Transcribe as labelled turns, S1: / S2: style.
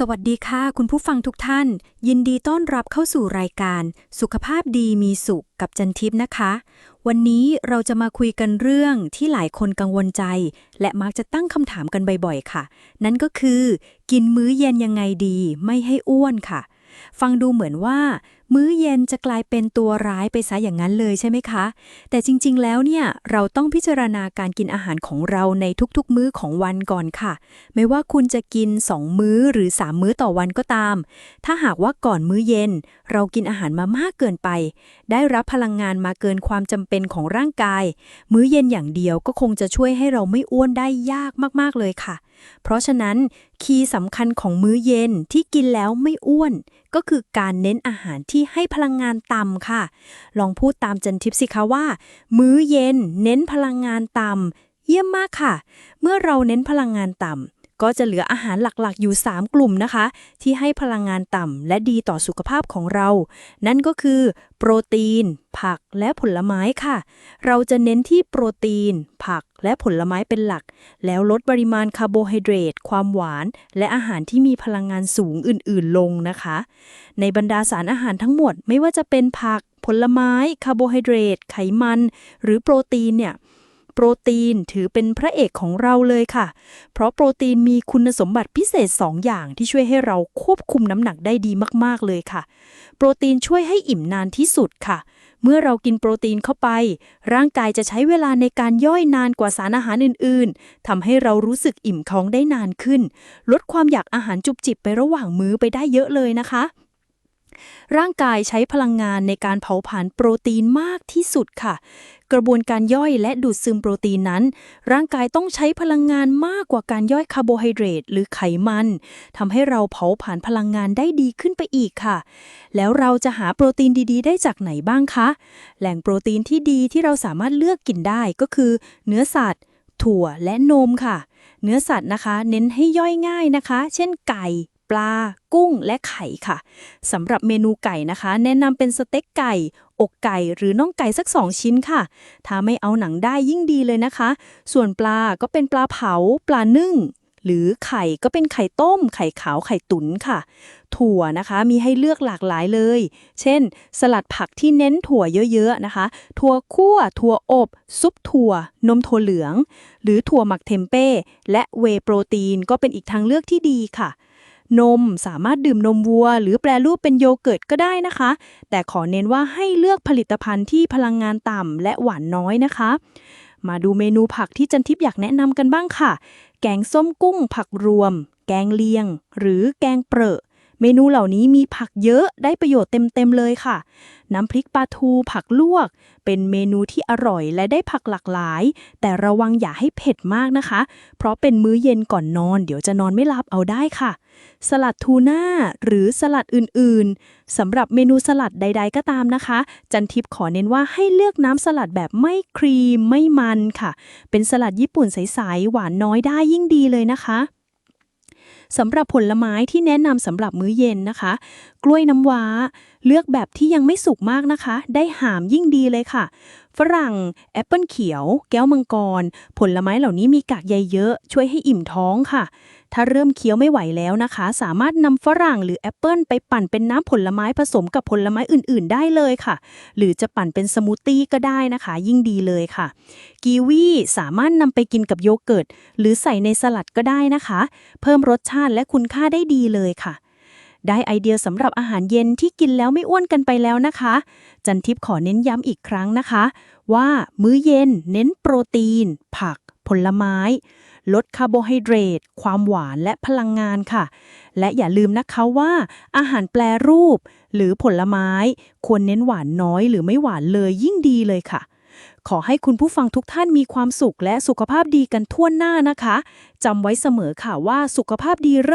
S1: สวัสดีค่ะ คุณผู้ฟังทุกท่าน ยินดีต้อนรับเข้าสู่รายการ สุขภาพดีมีสุขกับจันทิพย์นะคะ วันนี้เราจะมาคุยกันเรื่องที่หลายคนกังวลใจ และมักจะตั้งคำถามกันบ่อยๆค่ะ นั่นก็คือ กินมื้อเย็นยังไงดี ไม่ให้อ้วนค่ะ ฟังดูเหมือนว่ามื้อเย็นจะกลายเป็นตัวร้ายไปซะอย่างนั้นเลยใช่ไหมคะ แต่จริงๆ แล้วเนี่ยเราต้องพิจารณาการกินอาหารของเราในทุกๆ มื้อของวันก่อนค่ะ ไม่ว่าคุณจะกิน 2 มื้อหรือ 3 มื้อต่อวันก็ตาม ถ้าหากว่าก่อนมื้อเย็น เรากินอาหารมามากเกินไป ได้รับพลังงานมาเกินความจำเป็นของร่างกาย มื้อเย็นอย่างเดียวก็คงจะช่วยให้เราไม่อ้วนได้ยากมากๆเลยค่ะ เพราะฉะนั้นคีย์สำคัญของมื้อเย็นที่กินแล้วไม่อ้วน ก็คือการเน้นอาหารที่ให้พลังงานต่ำค่ะ ลองพูดตามจันทิปสิคะว่า มื้อเย็น เน้นพลังงานต่ำเยี่ยมมากค่ะ เมื่อเราเน้นพลังงานต่ำ ก็จะเหลืออาหารหลักๆอยู่ 3 กลุ่มนะคะ ที่ให้พลังงานต่ำและดีต่อสุขภาพของเรา นั่นก็คือ โปรตีน ผักและผลไม้ค่ะ เราจะเน้นที่โปรตีน ผักและผลไม้เป็นหลัก แล้วลดปริมาณคาร์โบไฮเดรตความหวาน และอาหารที่มีพลังงานสูงอื่นๆลงนะคะ ในบรรดาสารอาหารทั้งหมดไม่ว่าจะเป็นผัก ผลไม้คาร์โบไฮเดรตไขมัน หรือโปรตีนเนี่ย โปรตีนถือเป็นพระเอกของเราเลยค่ะ เพราะโปรตีนมีคุณสมบัติพิเศษ 2 อย่างที่ช่วยให้เราควบคุมน้ำหนักได้ดีมากๆเลยค่ะ โปรตีนช่วยให้อิ่มนานที่สุดค่ะ เมื่อเรากินโปรตีนเข้าไป ร่างกายจะใช้เวลาในการย่อยนานกว่าสารอาหารอื่น ๆทำให้เรารู้สึกอิ่มท้องได้นานขึ้น ลดความอยากอาหารจุบจิบไประหว่างมื้อไปได้เยอะเลยนะคะ ร่างกายใช้พลังงานในการเผาผลาญโปรตีนมากที่สุดค่ะ กระบวนการย่อยและดูดซึมโปรตีนนั้น ร่างกายต้องใช้พลังงานมากกว่าการย่อยคาร์โบไฮเดรตหรือไขมันทำให้เราเผาผลาญพลังงานได้ดีขึ้นไปอีกค่ะ แล้วเราจะหาโปรตีนดีๆ ได้จากไหนบ้างคะ แหล่งโปรตีนที่ดีที่เราสามารถเลือกกินได้ก็คือ เนื้อสัตว์ ถั่วและนมค่ะ เนื้อสัตว์นะคะ เน้นให้ย่อยง่ายนะคะ เช่นไก่ ปลา กุ้งและไข่ค่ะสำหรับเมนูไก่นะคะ แนะนำเป็นสเต็กไก่ อกไก่หรือน่องไก่สัก 2 ชิ้นค่ะ ถ้าไม่เอาหนังได้ยิ่งดีเลยนะคะ ส่วนปลาก็เป็นปลาเผา ปลานึ่ง หรือไข่ก็เป็นไข่ต้ม ไข่ขาวไข่ตุ๋นค่ะ ถั่วนะคะมีให้เลือกหลากหลายเลย เช่น สลัดผักที่เน้นถั่วเยอะๆนะคะ ถั่วคั่ว ถั่วอบ ซุปถั่ว นมถั่วเหลือง หรือถั่วหมักเทมเป้และเวโปรตีนก็เป็นอีกทางเลือกที่ดีค่ะ นมสามารถดื่มนมวัว หรือแปรรูปเป็นโยเกิร์ตก็ได้นะคะ แต่ขอเน้นว่าให้เลือกผลิตภัณฑ์ที่พลังงานต่ำและหวานน้อยนะคะ มาดูเมนูผักที่จันทิพย์อยากแนะนำกันบ้างค่ะ แกงส้มกุ้งผักรวม แกงเลียง หรือแกงเปรอะ เมนูเหล่านี้มีผักเยอะได้ประโยชน์เต็มๆเลยค่ะ น้ำพริกปลาทูผักลวก เป็นเมนูที่อร่อยและได้ผักหลากหลาย แต่ระวังอย่าให้เผ็ดมากนะคะ เพราะเป็นมื้อเย็นก่อนนอน เดี๋ยวจะนอนไม่หลับเอาได้ค่ะ สลัดทูน่าหรือสลัดอื่นๆสำหรับเมนูสลัดใด ๆ ก็ตามนะคะ จันทิพย์ขอเน้นว่าให้เลือกน้ำสลัดแบบไม่ครีมไม่มันค่ะ เป็นสลัดญี่ปุ่นใสๆหวานน้อยได้ยิ่งดีเลยนะคะ สำหรับผลไม้ที่แนะนำสำหรับมื้อเย็นนะคะ กล้วยน้ำว้า เลือกแบบที่ยังไม่สุกมากนะคะ ได้หามยิ่งดีเลยค่ะ ฝรั่ง แอปเปิลเขียว แก้วมังกร ผลไม้เหล่านี้มีกากใยเยอะ ช่วยให้อิ่มท้องค่ะ ถ้าเริ่มเคี้ยวไม่ไหวแล้วนะคะ สามารถนำฝรั่งหรือแอปเปิลไปปั่นเป็นน้ำผลไม้ผสมกับผลไม้อื่น ๆ ได้เลยค่ะ หรือจะปั่นเป็นสมูทตี้ก็ได้นะคะ ยิ่งดีเลยค่ะกีวีสามารถนำไปกินกับโยเกิร์ตหรือใส่ในสลัดก็ได้นะคะ เพิ่มรสชาติและคุณค่าได้ดีเลยค่ะ ได้ไอเดียสำหรับอาหารเย็นที่กินแล้วไม่อ้วนกันไปแล้วนะคะ จันทิพย์ขอเน้นย้ำอีกครั้งนะคะ ว่ามื้อเย็นเน้นโปรตีน ผัก ผลไม้ ลดคาร์โบไฮเดรตความหวานและพลังงานค่ะ และอย่าลืมนะคะว่า อาหารแปรรูป หรือผลไม้ ควรเน้นหวานน้อยหรือไม่หวานเลยยิ่งดีเลยค่ะขอให้คุณผู้ฟังทุกท่านมีความสุขและสุขภาพดีกันทั่วหน้านะคะ จำไว้เสมอค่ะว่าสุขภาพดี